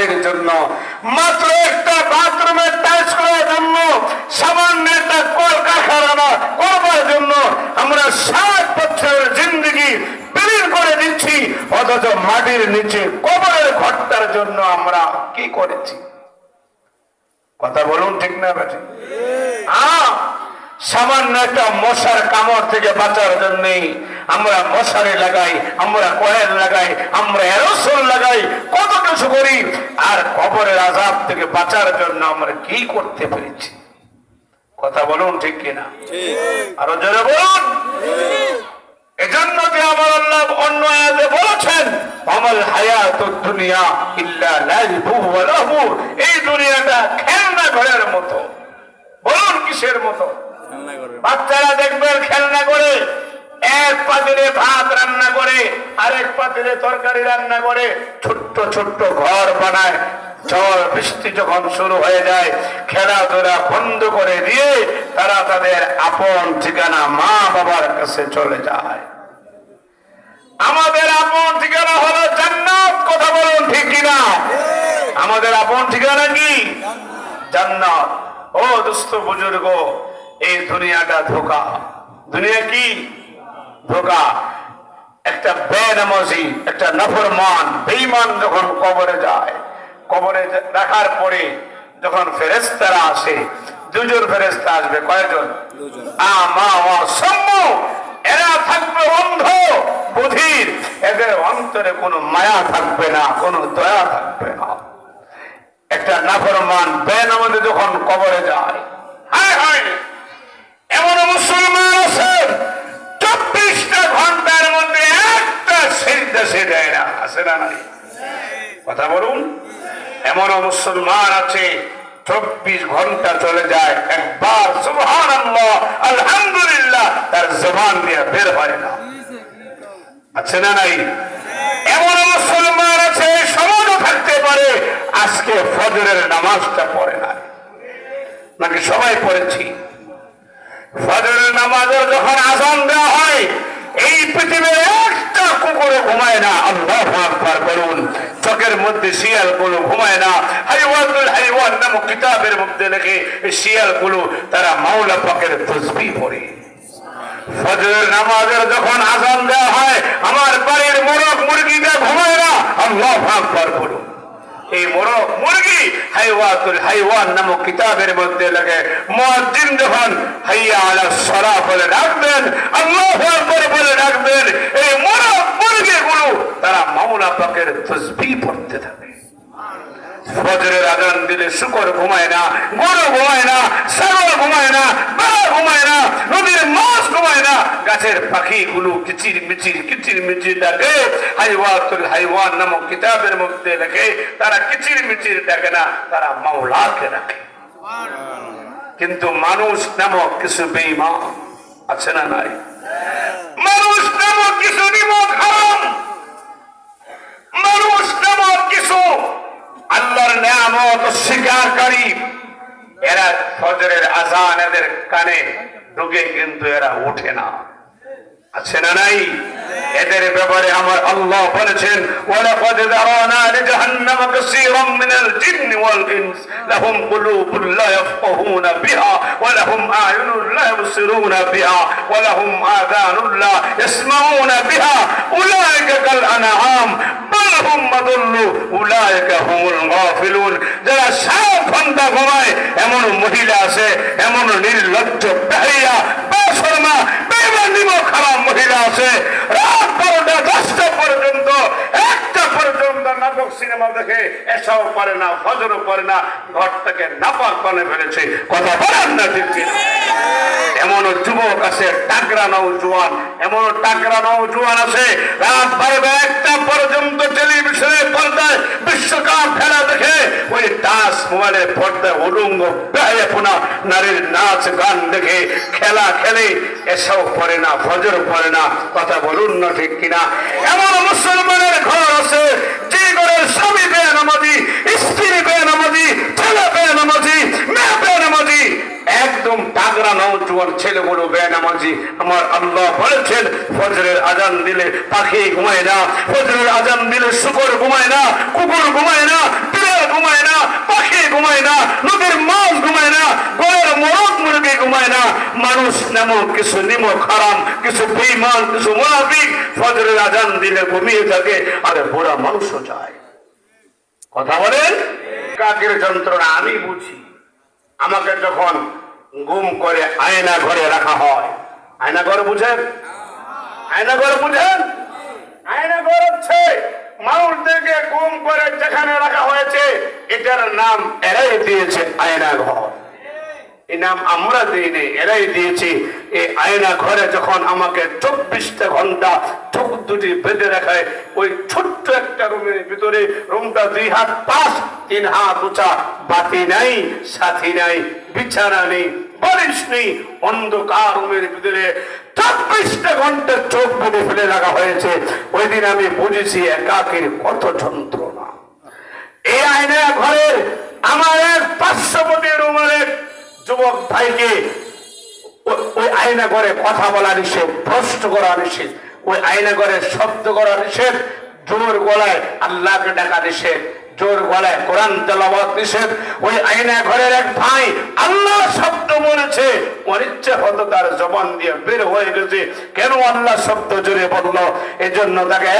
বাড়ির জন্য। মাত্র একটা বাথরুমের টাইলস করার জন্য সামান্য একটা কলকারখানা করবার জন্য আমরা ষাট বছরের জিন্দগি বিলীন করে দিচ্ছি অথচ মাটির নিচে কবরের ঘরটার জন্য আমরা কি করেছি? কথা বলুন ঠিক না হ্যাঁ সামান্য একটা মশার কামড় থেকে বাঁচার জন্য আমরা মশারে লাগাই আমরা কয়েল লাগাই আমরা অ্যারোসল লাগাই কত কিছু করি আর কবরের আজাব থেকে বাঁচার জন্য আমরা কি করতে পেরেছি? কথা বলুন ঠিক কিনা? আরও জোরে বলুন। এজন্য যে আমার আল্লাহ অন্য আয়াতে বলেছেন হায়াত দুনিয়া ইল্লা লাইবু ওয়া লাহু। এই দুনিয়াটা খেলনা ঘরের মতো। বলুন কিসের মতো। বাচ্চারা দেখবেন খেলনা করে। এক পাতিলে ভাত রান্না করে, আরেক পাতিলে তরকারি রান্না করে, ছোট্ট ছোট্ট ঘর বানায়। ঝড় বৃষ্টি যখন শুরু হয়ে যায়, খেলাধুলা বন্ধ করে দিয়ে তারা তাদের আপন ঠিকানা মা বাবার কাছে চলে যায়। আমাদের আপন ঠিকানা হলো জান্নাত, কথা বলুন ঠিক কিনা? আমাদের আপন ঠিকানা কি? জান্নাত। ও দুস্থ বুজুর্গ, এই দুনিয়াটা ধোকা। দুনিয়া কি? ধোকা একটা বেনামাজি একটা নফরমান বেইমান যখন কবরে যায় কবরে রাখার পরে যখন ফেরেস্তারা আসে দুজন ফেরেস্তা আসবে কয়জন? এরা থাকবে অন্ধ বধির। এদের অন্তরে কোনো মায়া থাকবে না কোনো দয়া থাকবে না। একটা নাফরমান বেনামাজি যখন কবরে যায় হায় হায়! আছে না নাই। কথা বলুন? এমন মুসলমান আছে, চব্বিশ ঘণ্টা চলে যায়, একবার সুবহান আলহামদুলিল্লাহ, তার জবান দিয়ে বের হয় না। আছে না নাই? এমন মুসলমান আছে সমাজও থাকতে পারে, আজকে ফজরের নামাজটা পড়ে না। নাকি সবাই পড়েছি? ফজরের নামাজের যখন আজান দেওয়া হয়, এই পৃথিবীর ঘুমায় না, আল্লাহ আকবার চকের মধ্যে শিয়ালগুলো ঘুমায় না। হাইওয়ানুল হাইওয়ান নামক কিতাবের মধ্যে লেখে শিয়ালগুলো তারা মাওলা পাকের তসবি পড়ে। নামাজের যখন আজান দেওয়া হয়, আমার বাড়ির মোরগ মুরগিটা ঘুমায় না, আল্লাহ আকবার করুন এই মোরগ মুরগি হাইওয়াতুল হাইওয়ান নামক কিতাবের মধ্যে লাগে, মুয়াজ্জিন যখন হাইয়া আলা সালাহ বলে ডাকবেন, আল্লাহু আকবার বলে ডাকবেন, এই মোরগ মুরগিগুলো তারা মাওলা পাকের তাসবিহ পড়তে থাকে। ফজরের আজান দিলে শুকর ঘুমায় না, গরু ঘুমায় না, ছাগল ঘুমায় না বেড়া ঘুমায় না নদীর মাছ ঘুমায় না। গাছের পাখিগুলো কিচির মিচির কিচির মিচির ডাকে হাইওয়ান নামক কিতাবের মধ্যে লেখে, তারা কিচির মিচির ডাকে না, তারা মাওলাকে ডাকে কিন্তু মানুষ নামক কিছু বেইমান আছে না নাই? মানুষ নামক কিছু নিমক হারাম। মানুষ নামক কিছু আল্লাহর নিয়ামত স্বীকারকারী এরা ফজরের আজান এদের কানে ঢুকে কিন্তু এরা ওঠে না। আছে না নাই? এদের ব্যাপারে আমার আল্লাহ বলেছেন, ওয়ালাকাদ যারা সাত ঘণ্টা ঘুমায়, এমন মহিলা আছে, এমন নির্লজ্জ এমন যুবক আছে নৌজোয়ান এমন নৌজোয়ান আছে। রাত বারোটা, একটা পর্যন্ত টেলিভিশনের পর্দায় বিশ্বকাপ খেলা ওই টাচ মোবাইলের পর্দায় উলঙ্গ বেহায়াপনা নারীর নাচ, গান দেখে খেলা খেলে এসব পড়ে না ফজর পড়ে না, কথা বলুন না ঠিক কিনা? এমন মুসলমানের ঘর আছে, যে ঘরের স্বামী বেনামাজি স্ত্রী বেনামাজি ছেলে বেনামাজি মেয়ে বেনামাজি একদম তাগড়া নৌজোয়ান ছেলেগুলো বেনামাজি আমার আল্লাহ বলেছেন, ফজরের আজান দিলে পাখি ঘুমায় না, ফজরের আজান দিলে শুকর ঘুমায় না, কুকুর ঘুমায় না ঘুমায় না, পাখি ঘুমায় না, নদীর মাছ ঘুমায় না গোয়ের মরদ মুরগি ঘুমায় না। মানুষ নামক, কিছু নিম খারাম কিছু বেমান কিছু মোনাফিক, ফজরের আজান দিলে ঘুমিয়ে থাকে, আরে বোরা মানুষও যায় কথা বলেন? কাকের যন্ত্রণা আমি বুঝি। আমাকে যখন গুম করে আয়না ঘরে রাখা হয় আয়না ঘর বুঝেন? আয়না ঘর বুঝেন? যেখানে রাখা হয়েছে। এটার নাম এরাই দিয়েছে আয়না ঘর এই নাম আমরা দিইনি এরাই দিয়েছি। এই আয়না ঘরে যখন আমাকে চব্বিশটা ঘণ্টা দুটি বেঁধে রাখায়, ওই ছোট্ট একটা রুমের ভিতরে রুমটা দুই হাত তিন হাত উঁচা, বাতি নাই সাথী নাই, বিছানা নেই, বালিশ নেই, অন্ধকার রুমের ভিতরে চব্বিশটা ঘণ্টা চোখ বেঁধে ফেলে রাখা হয়েছে। ওই দিন আমি বুঝেছি একাকির কত যন্ত্রণা। এই আয়না ঘরের আমার যুবক ভাইকে ওই আয়না ঘরে কথা বলা নিষেধ প্রশ্ন করা নিষেধ। ওই আয়না ঘরে শব্দ করা নিষেধ, জোর গলায় আল্লাহকে ডাকা নিষেধ, জোর গলায় কোরআন তেলাওয়াত নিষেধ। ওই আয়না ঘরের এক ভাই আল্লাহ শব্দ বলেছে, অনিচ্ছা হতো তার জবান দিয়ে বের হয়ে গেছে। কেন আল্লাহ শব্দ জোরে বলল? এজন্য তাকে